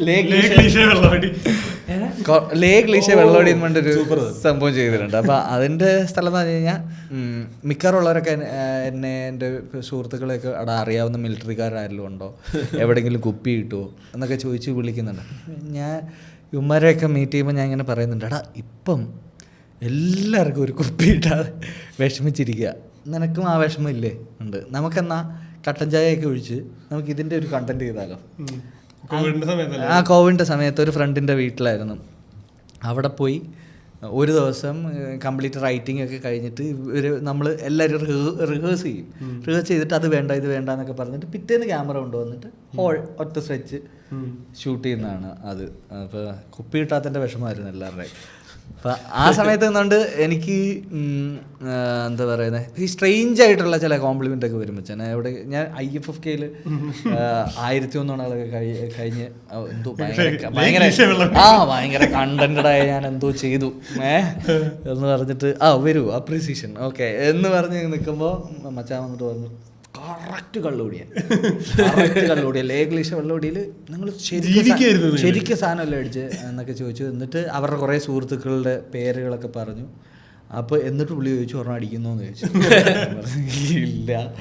ലേക്ക് ലേ cliché വെള്ളമടി ലേ cliché വെള്ളോടി എന്ന് പറഞ്ഞൊരു സംഭവം ചെയ്തിട്ടുണ്ട്. അപ്പൊ അതിന്റെ സ്ഥലം എന്ന് പറഞ്ഞു കഴിഞ്ഞാൽ മിക്കവാറുള്ളവരൊക്കെ എന്നെ- എന്റെ എന്റെ സുഹൃത്തുക്കളെയൊക്കെ അവിടെ അറിയാവുന്ന മിലിറ്ററിക്കാരാരെങ്കിലും ഉണ്ടോ? എവിടെങ്കിലും കുപ്പി കിട്ടുമോ എന്നൊക്കെ ചോദിച്ച് വിളിക്കുന്നുണ്ട്. ഞാൻ ഇവന്മാരെയൊക്കെ മീറ്റ് ചെയ്യുമ്പോൾ ഞാൻ ഇങ്ങനെ പറയുന്നുണ്ട് എടാ ഇപ്പം എല്ലാവർക്കും ഒരു കുപ്പി ഇട്ടാതെ വിഷമിച്ചിരിക്കുക നിനക്കും ആ വിഷമം ഇല്ലേ? ഉണ്ട്. നമുക്കെന്നാ കട്ടൻ ചായയൊക്കെ ഒഴിച്ച് നമുക്ക് ഇതിന്റെ ഒരു കണ്ടന്റ് ചെയ്താലോ. കോവിഡിന്റെ ആ കോവിഡിന്റെ സമയത്ത് ഒരു ഫ്രണ്ടിന്റെ വീട്ടിലായിരുന്നു. അവിടെ പോയി ഒരു ദിവസം കംപ്ലീറ്റ് റൈറ്റിംഗ് ഒക്കെ കഴിഞ്ഞിട്ട് ഒരു നമ്മൾ എല്ലാവരും റിഹേഴ്സ് ചെയ്യും. റിഹേഴ്സ് ചെയ്തിട്ട് അത് വേണ്ട ഇത് വേണ്ട എന്നൊക്കെ പറഞ്ഞിട്ട് പിറ്റേന്ന് ക്യാമറ കൊണ്ടുവന്നിട്ട് ഹോൾ ഒറ്റ സ്ട്രെച്ച് ഷൂട്ട് ചെയ്യുന്നതാണ് അത്. അപ്പോൾ കുപ്പി കിട്ടാത്തതിന്റെ വിഷമമായിരുന്നു എല്ലാവരുടെയും. അപ്പം ആ സമയത്ത് നിന്നുകൊണ്ട് എനിക്ക് എന്താ പറയുന്നത് ഈ സ്ട്രെയിഞ്ച് ആയിട്ടുള്ള ചില കോംപ്ലിമെന്റ് ഒക്കെ വരും വെച്ചാൽ ഇവിടെ ഞാൻ ഐ എഫ് എഫ് കെയിൽ ആയിരത്തി ഒന്നോണാളൊക്കെ കഴിഞ്ഞ് ആ, എന്തോ ഭയങ്കര ഭയങ്കര ആ ഭയങ്കര കണ്ടന്റഡ് ആയ ഞാൻ എന്തോ ചെയ്തു. ഏ? എന്ന് പറഞ്ഞിട്ട് ആ വരൂ അപ്രീസിയേഷൻ ഓക്കെ എന്ന് പറഞ്ഞ് നിൽക്കുമ്പോൾ മച്ചാൻ വന്നിട്ട് പറഞ്ഞു കറക്റ്റ് കള്ളുകൂടിയ കറക്റ്റ് കള്ളുകൂടിയ ലേഗ്ലീഷ വെള്ളുകൂടിയിൽ നിങ്ങൾ ശരിക്കും. ശരിക്കും സാധനമല്ല അടിച്ച് എന്നൊക്കെ ചോദിച്ചു. എന്നിട്ട് അവരുടെ കുറേ സുഹൃത്തുക്കളുടെ പേരുകളൊക്കെ പറഞ്ഞു. അപ്പോൾ എന്നിട്ട് പുള്ളി ചോദിച്ചു ഒരെണ്ണം അടിക്കുന്നോന്ന് ചോദിച്ചു. പറഞ്ഞു, ഇല്ല.